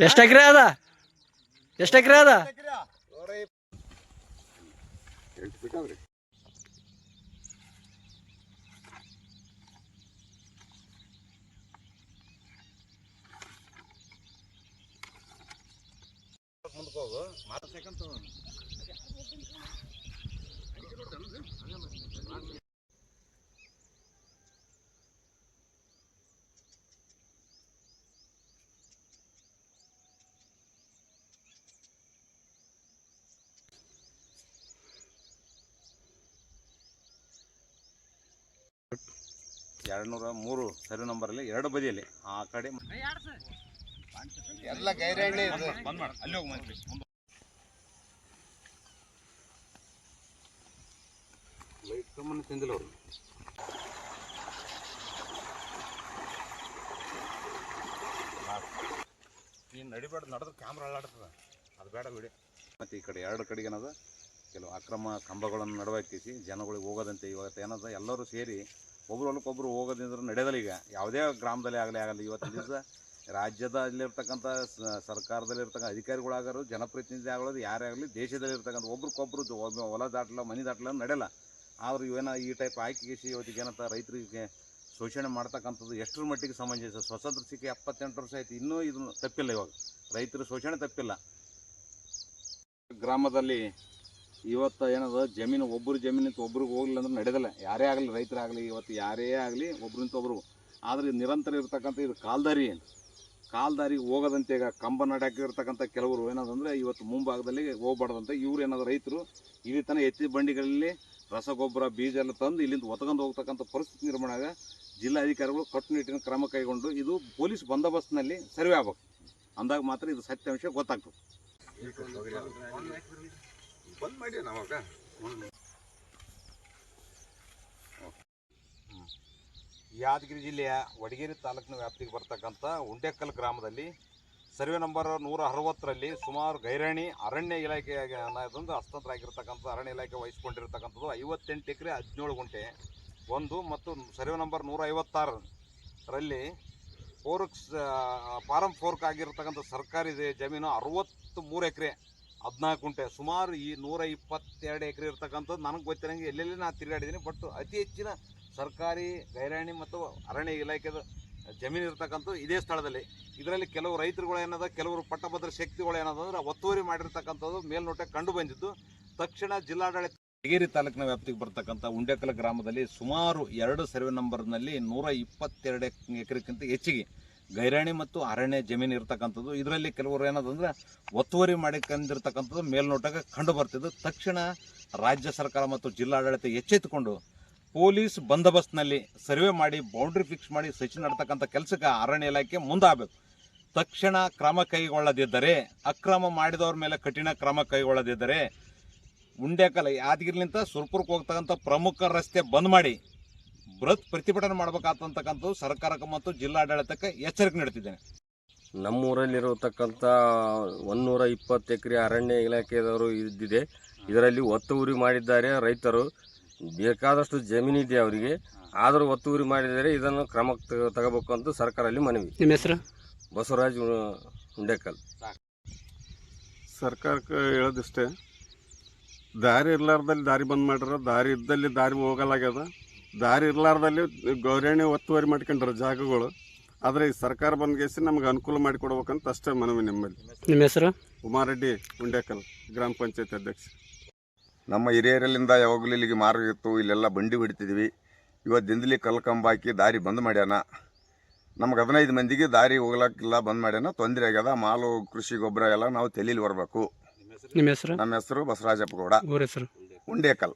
ಎಷ್ಟು ಎಕರೆ ಅದ? ಎಷ್ಟು ಎಕರೆ ಅದ? ಮಾತು ಎರಡು ನೂರ ಮೂರು ಸರಿ ನಂಬರಲ್ಲಿ ಎರಡು ಬದಿಯಲ್ಲಿ ಆ ಕಡೆ ಎಲ್ಲ ಗೈರಣ್ಣೆ ಬಂದ್ ಮಾಡು. ಅಲ್ಲಿ ಹೋಗಿ ಮಂತ್ರಿ ಲೈಟ್ ಕಮ್ಮನ್ನು ತಿಂದಿಲ್ಲ ಅವರು ನೀನು ನಡಿಬೇಡ ನಡೆದ್ರೆ ಕ್ಯಾಮ್ರಾ ಅಲ್ಲಾಡ್ತದ. ಅದು ಬೇಡ ಬಿಡಿ. ಮತ್ತೆ ಈ ಕಡೆ ಎರಡು ಕಡೆಗೆ ಏನದ ಕೆಲವು ಅಕ್ರಮ ಕಂಬಗಳನ್ನು ನಡವಾಕಿಸಿ ಜನಗಳಿಗೆ ಹೋಗೋದಂತೆ ಇವತ್ತು ಏನಂತ ಎಲ್ಲರೂ ಸೇರಿ ಒಬ್ರು ಹೊಲಕ್ಕೊಬ್ರು ಹೋಗೋದಿಂದ ನಡೆಯೋದಿಲ್ಲ ಈಗ. ಯಾವುದೇ ಗ್ರಾಮದಲ್ಲಿ ಆಗಲಿ ಆಗಲಿ ಇವತ್ತಿನ ದಿವಸ ರಾಜ್ಯದಲ್ಲಿರ್ತಕ್ಕಂಥ ಸರ್ಕಾರದಲ್ಲಿರ್ತಕ್ಕಂಥ ಅಧಿಕಾರಿಗಳಾಗರು, ಜನಪ್ರತಿನಿಧಿ ಆಗೋದು ಯಾರೇ ಆಗಲಿ, ದೇಶದಲ್ಲಿರ್ತಕ್ಕಂಥ ಒಬ್ರಿಗೊಬ್ರು ಹೊಲ ದಾಟಲ, ಮನೆ ದಾಟ್ಲ ನಡೆಯಲ್ಲ. ಆದರೂ ಇವೇನ ಈ ಟೈಪ್ ಹಾಕಿಸಿ ಇವತ್ತಿಗೆ ಏನಂತ ರೈತರಿಗೆ ಶೋಷಣೆ ಮಾಡ್ತಕ್ಕಂಥದ್ದು ಎಷ್ಟರ ಮಟ್ಟಿಗೆ ಸಮಂಜಸ ಸ್ವತಂತ್ರ ಸಿಕ್ಕಿ ಎಪ್ಪತ್ತೆಂಟು ವರ್ಷ ಆಯ್ತು, ಇನ್ನೂ ಇದನ್ನು ತಪ್ಪಿಲ್ಲ ಇವಾಗ. ರೈತರು ಶೋಷಣೆ ತಪ್ಪಿಲ್ಲ. ಗ್ರಾಮದಲ್ಲಿ ಇವತ್ತು ಏನದ, ಜಮೀನು ಒಬ್ಬರು ಜಮೀನಿಂದ ಒಬ್ರಿಗೆ ಹೋಗ್ಲಿಲ್ಲ ಅಂದ್ರೆ ನಡೆದಿಲ್ಲ. ಯಾರೇ ಆಗಲಿ ರೈತರಾಗಲಿ ಇವತ್ತು ಯಾರೇ ಆಗಲಿ ಒಬ್ರಿಂತ ಒಬ್ರು. ಆದರೆ ನಿರಂತರ ಇರ್ತಕ್ಕಂಥ ಇದು ಕಾಲ್ದಾರಿ ಕಾಲ್ದಾರಿಗೆ ಹೋಗದಂತೆ ಈಗ ಕಂಬ ನಡಾಕಿರ್ತಕ್ಕಂಥ ಕೆಲವರು ಏನದಂದ್ರೆ ಇವತ್ತು ಮುಂಭಾಗದಲ್ಲಿ ಹೋಗ್ಬಾರ್ದಂತ ಇವ್ರು ಏನಾದ್ರು ರೈತರು ಇಲ್ಲಿ ತನಕ ಎತ್ತಿ ಬಂಡಿಗಳಲ್ಲಿ ರಸಗೊಬ್ಬರ, ಬೀಜ ಎಲ್ಲ ತಂದು ಇಲ್ಲಿಂದ ಒತ್ಕೊಂಡು ಹೋಗ್ತಕ್ಕಂಥ ಪರಿಸ್ಥಿತಿ ನಿರ್ಮಾಣ ಆಗ ಜಿಲ್ಲಾಧಿಕಾರಿಗಳು ಕಟ್ಟುನಿಟ್ಟಿನ ಕ್ರಮ ಕೈಗೊಂಡು ಇದು ಪೊಲೀಸ್ ಬಂದೋಬಸ್ತ್ನಲ್ಲಿ ಸರ್ವೆ ಆಗ್ಬೇಕು. ಅಂದಾಗ ಮಾತ್ರ ಇದು ಸತ್ಯಾಂಶ ಗೊತ್ತಾಗ್ತದೆ. ಬಂದ್ ಮಾಡಿ ಯಾದಗಿರಿ ಜಿಲ್ಲೆಯ ವಡಗೇರಿ ತಾಲೂಕಿನ ವ್ಯಾಪ್ತಿಗೆ ಬರ್ತಕ್ಕಂಥ ಉಂಡೆಕಲ್ ಗ್ರಾಮದಲ್ಲಿ ಸರ್ವೆ ನಂಬರ್ ನೂರ ಅರವತ್ತರಲ್ಲಿ ಸುಮಾರು ಗೈರಾಣಿ ಅರಣ್ಯ ಇಲಾಖೆಯಾಗಿ ಅನ್ನೋದೊಂದು ಆಗಿರ್ತಕ್ಕಂಥ ಅರಣ್ಯ ಇಲಾಖೆ ವಹಿಸ್ಕೊಂಡಿರ್ತಕ್ಕಂಥದ್ದು ಐವತ್ತೆಂಟು ಎಕರೆ ಹದಿನೇಳು ಗುಂಟೆ. ಒಂದು ಮತ್ತು ಸರ್ವೆ ನಂಬರ್ ನೂರ ಐವತ್ತಾರರಲ್ಲಿ ಫೋರ್ಕ್ಸ್ ಫಾರಂ ಫೋರ್ಕ್ ಆಗಿರ್ತಕ್ಕಂಥ ಸರ್ಕಾರಿ ಜಮೀನು ಅರವತ್ತು ಮೂರು ಎಕರೆ. ಹದಿನಾಲ್ಕು ಗುಂಟೆ, ಸುಮಾರು ಈ ನೂರ ಇಪ್ಪತ್ತೆರಡು ಎಕರೆ ಇರ್ತಕ್ಕಂಥದ್ದು ನನಗೆ ಗೊತ್ತಿರಂಗೆ ಎಲ್ಲೆಲ್ಲಿ ನಾನು ತಿರುಗಾಡಿದ್ದೀನಿ ಬಟ್ ಅತಿ ಹೆಚ್ಚಿನ ಸರ್ಕಾರಿ ಗೈರಾಣಿ ಮತ್ತು ಅರಣ್ಯ ಇಲಾಖೆದ ಜಮೀನು ಇರ್ತಕ್ಕಂಥದ್ದು ಇದೇ ಸ್ಥಳದಲ್ಲಿ. ಇದರಲ್ಲಿ ಕೆಲವು ರೈತರುಗಳು ಏನದ, ಕೆಲವರು ಪಟ್ಟಭದ್ರ ಶಕ್ತಿಗಳು ಏನದಂದ್ರೆ ಒತ್ತುವರಿ ಮಾಡಿರ್ತಕ್ಕಂಥದ್ದು ಮೇಲ್ನೋಟಕ್ಕೆ ಕಂಡು ಬಂದಿದ್ದು. ತಕ್ಷಣ ಜಿಲ್ಲಾಡಳಿತ ಹಿಗೇರಿ ತಾಲೂಕಿನ ವ್ಯಾಪ್ತಿಗೆ ಬರ್ತಕ್ಕಂಥ ಉಂಡೆಕಲ ಗ್ರಾಮದಲ್ಲಿ ಸುಮಾರು ಎರಡು ಸರ್ವೆ ನಂಬರ್ನಲ್ಲಿ ನೂರ ಇಪ್ಪತ್ತೆರಡು ಎಕರೆಕ್ಕಿಂತ ಹೆಚ್ಚಿಗೆ ಗೈರಾಣಿ ಮತ್ತು ಅರಣ್ಯ ಜಮೀನು ಇರ್ತಕ್ಕಂಥದ್ದು. ಇದರಲ್ಲಿ ಕೆಲವರು ಏನದಂದ್ರೆ ಒತ್ತುವರಿ ಮಾಡಿಕೊಂಡಿರ್ತಕ್ಕಂಥದ್ದು ಮೇಲ್ನೋಟಕ್ಕೆ ಕಂಡು ಬರ್ತಿದ್ದು. ತಕ್ಷಣ ರಾಜ್ಯ ಸರ್ಕಾರ ಮತ್ತು ಜಿಲ್ಲಾಡಳಿತ ಎಚ್ಚೆತ್ತುಕೊಂಡು ಪೊಲೀಸ್ ಬಂದೋಬಸ್ತ್ನಲ್ಲಿ ಸರ್ವೆ ಮಾಡಿ ಬೌಂಡ್ರಿ ಫಿಕ್ಸ್ ಮಾಡಿ ಸಚಿ ನಡ್ತಕ್ಕಂಥ ಕೆಲಸಕ್ಕೆ ಅರಣ್ಯ ಇಲಾಖೆ ಮುಂದಾಗಬೇಕು. ತಕ್ಷಣ ಕ್ರಮ ಕೈಗೊಳ್ಳದಿದ್ದರೆ, ಅಕ್ರಮ ಮಾಡಿದವ್ರ ಮೇಲೆ ಕಠಿಣ ಕ್ರಮ ಕೈಗೊಳ್ಳದಿದ್ದರೆ ಉಂಡೆಕಲ ಯಾದಗಿರಿಲಿಂದ ಸುರ್ಪುರಕ್ಕೆ ಹೋಗ್ತಕ್ಕಂಥ ಪ್ರಮುಖ ರಸ್ತೆ ಬಂದ್ ಮಾಡಿ. ಬೃಹತ್ ಪ್ರತಿಭಟನೆ ಮಾಡಬೇಕಾದಂತಕ್ಕಂಥ ಸರ್ಕಾರಕ್ಕೆ ಮತ್ತು ಜಿಲ್ಲಾಡಳಿತಕ್ಕೆ ಎಚ್ಚರಿಕೆ ನೀಡುತ್ತಿದ್ದೇನೆ. ನಮ್ಮೂರಲ್ಲಿರತಕ್ಕಂಥ ಒಂದೂರ ಇಪ್ಪತ್ತು ಎಕರೆ ಅರಣ್ಯ ಇಲಾಖೆಯವರು ಇದ್ದಿದೆ. ಇದರಲ್ಲಿ ಒತ್ತುವರಿ ಮಾಡಿದ್ದಾರೆ ರೈತರು. ಬೇಕಾದಷ್ಟು ಜಮೀನಿದೆ ಅವರಿಗೆ. ಆದರೂ ಒತ್ತುವರಿ ಮಾಡಿದರೆ ಇದನ್ನು ಕ್ರಮಕ್ಕೆ ತಗ- ತಗೋಬೇಕು ಅಂತ ಸರ್ಕಾರಲ್ಲಿ ಮನವಿ. ನಿಮ್ಮ ಹೆಸರು? ಬಸವರಾಜ್ ಉಂಡೇಕಲ್ ಹುಂಡೇಕಲ್. ಸರ್ಕಾರಕ್ಕೆ ಹೇಳೋದಿಷ್ಟೇ ದಾರಿ ಇರ್ಲಾರ್ದಲ್ಲಿ ದಾರಿ ಬಂದ್ ಮಾಡ್ಯಾರ ದಾರಿ ಇದ್ದಲ್ಲಿ ದಾರಿ ಹೋಗಲಾಗ್ಯದ. ದಾರಿ ಇರಲಾರ್ದಲ್ಲಿ ಗೌರಣಿ ಒತ್ತುವರಿ ಮಾಡ್ಕೊಂಡ್ರ ಜಾಗಗಳು. ಆದರೆ ಈ ಸರ್ಕಾರ ಬಂದ್ಗೇಸಿ ನಮ್ಗೆ ಅನುಕೂಲ ಮಾಡಿಕೊಡ್ಬೇಕಂತ ಅಷ್ಟೇ ಮನವಿ ನಿಮ್ಮಲ್ಲಿ. ನಿಮ್ಮ ಹೆಸರು? ಉಮಾರೆಡ್ಡಿ ಉಂಡೇಕಲ್ ಗ್ರಾಮ ಪಂಚಾಯತ್ ಅಧ್ಯಕ್ಷ. ನಮ್ಮ ಹಿರಿಯರಲ್ಲಿಂದ ಯಾವಾಗಲೂ ಇಲ್ಲಿಗೆ ಮಾರ್ಗ ಇತ್ತು ಇಲ್ಲೆಲ್ಲ ಬಂಡಿ ಹೊಡಿತಿದ್ವಿ. ಇವತ್ತು ದಿಂದಲಿ ಕಲ್ಕಂಬ ಹಾಕಿ ದಾರಿ ಬಂದ್ ಮಾಡ್ಯಾನ. ನಮ್ಗೆ ಹದಿನೈದು ಮಂದಿಗೆ ದಾರಿ ಹೋಗ್ಲಕ್ಕಿಲ್ಲ ಬಂದ್ ಮಾಡ್ಯಾನ. ತೊಂದರೆ ಆಗ್ಯದ. ಮಾಲು ಕೃಷಿ ಗೊಬ್ಬರ ಎಲ್ಲ ನಾವು ತೆಲೀಲಿ ಬರಬೇಕು ನಿಮ್ಮ ಹೆಸರು? ನಮ್ಮ ಹೆಸರು ಬಸವರಾಜಪ್ಪ ಗೌಡ. ಊರ ಹೆಸರು? ಉಂಡೇಕಲ್